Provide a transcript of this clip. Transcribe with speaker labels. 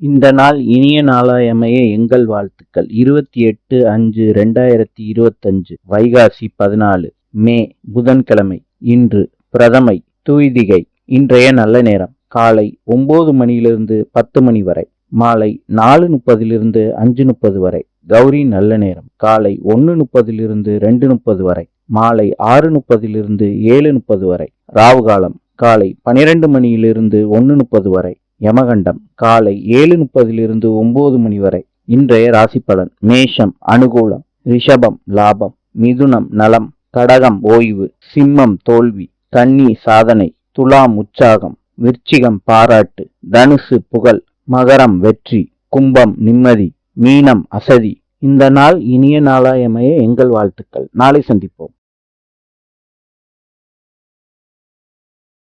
Speaker 1: இந்த நாள் இனிய நாளாயமைய எங்கள் வாழ்த்துக்கள். இருபத்தி எட்டு அஞ்சு ரெண்டாயிரத்தி இருபத்தஞ்சு வைகாசி பதினாலு மே புதன்கிழமை இன்று பிரதமை தூய்திகை இன்றைய நல்ல நேரம். காலை ஒன்பது மணியிலிருந்து பத்து மணி வரை மாலை நாலு முப்பதிலிருந்து அஞ்சு முப்பது வரை கௌரி நல்ல நேரம். காலை ஒன்று முப்பதிலிருந்து ரெண்டு முப்பது வரை மாலை ஆறு முப்பதிலிருந்து ஏழு முப்பது வரை ராவு காலம் காலை பனிரெண்டு மணியிலிருந்து ஒன்று முப்பது வரை யமகண்டம். காலை ஏழு முப்பதிலிருந்து ஒன்பது மணி வரை இன்றைய ராசி பலன் மேஷம் அனுகூலம் ரிஷபம் லாபம் மிதுனம் நலம் கடகம் ஓய்வு சிம்மம் தோல்வி கன்னி சாதனை துலாம் உற்சாகம் விருச்சிகம் பாராட்டு தனுசு புகழ் மகரம் வெற்றி கும்பம் நிம்மதி மீனம் அசதி. இந்த நாள் இனிய நாளாயமைய எங்கள் வாழ்த்துக்கள். நாளை சந்திப்போம்.